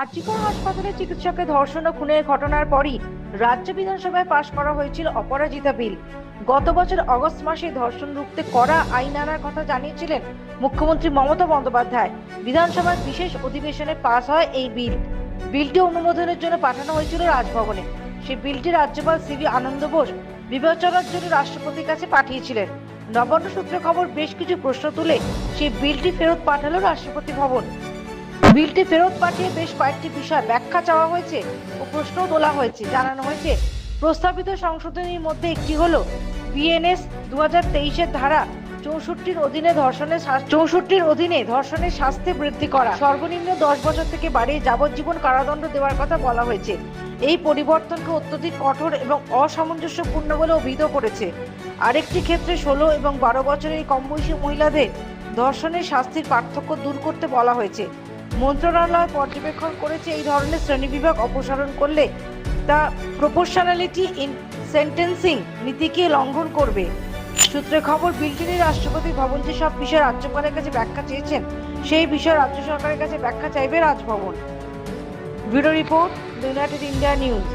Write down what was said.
আরজিকর হাসপাতালে চিকিৎসককে ধর্ষণ ও খুনের ঘটনার পরই রাজ্য বিধানসভায় পাশ করা হয়েছিল অপরাজিতা বিল। গত বছর অগস্ট মাসে ধর্ষণ রুখতে করা আইন আনার কথা জানিয়েছিলেন মুখ্যমন্ত্রী মমতা বন্দ্যোপাধ্যায়। বিধানসভার বিশেষ অধিবেশনে পাশ হয় এই বিল। বিলটি অনুমোদনের জন্য পাঠানো হয়েছিল রাজভবনে। সেই বিলটি রাজ্যপাল সিবি আনন্দ বোস বিবেচনার জন্য রাষ্ট্রপতির কাছে পাঠিয়েছিলেন। নবান্ন সূত্রে খবর, বেশ কিছু প্রশ্ন তুলে সেই বিলটি ফেরত পাঠালো রাষ্ট্রপতি ভবন। বিলটি ফেরত পাঠিয়ে বেশ কয়েকটি বিষয় ব্যাখ্যা চাওয়া হয়েছে ও প্রশ্ন তোলা হয়েছে। জানানো হয়েছে, প্রস্তাবিত সংশোধনীর মধ্যে একটি হলো বিএনএস দু হাজার ধারা চৌষট্টির অধীনে ধর্ষণের চৌষট্টির অধীনে ধর্ষণের শাস্তি বৃদ্ধি করা। সর্বনিম্ন দশ বছর থেকে বাড়িয়ে যাবজ্জীবন কারাদণ্ড দেওয়ার কথা বলা হয়েছে। এই পরিবর্তনকে অত্যধিক কঠোর এবং অসামঞ্জস্যপূর্ণ বলে অভিহিত করেছে। আরেকটি ক্ষেত্রে ষোলো এবং বারো বছরের এই কম বয়সী মহিলাদের ধর্ষণের শাস্তির পার্থক্য দূর করতে বলা হয়েছে। মন্ত্রণালয় পর্যবেক্ষণ করেছে এই ধরনের শ্রেণীবিভাগ অপসারণ করলে তা প্রপোর্শনালিটি ইন সেন্টেন্সিং নীতিকে লঙ্ঘন করবে। সূত্রে খবর বিলটি নিয়ে রাষ্ট্রপতি ভবন যে সব বিষয়ে রাজ্যপালের কাছে ব্যাখ্যা চেয়েছেন। সেই বিষয়ে রাজ্য সরকারের কাছে ব্যাখ্যা চাইবে Raj Bhavan. Bureau report United India news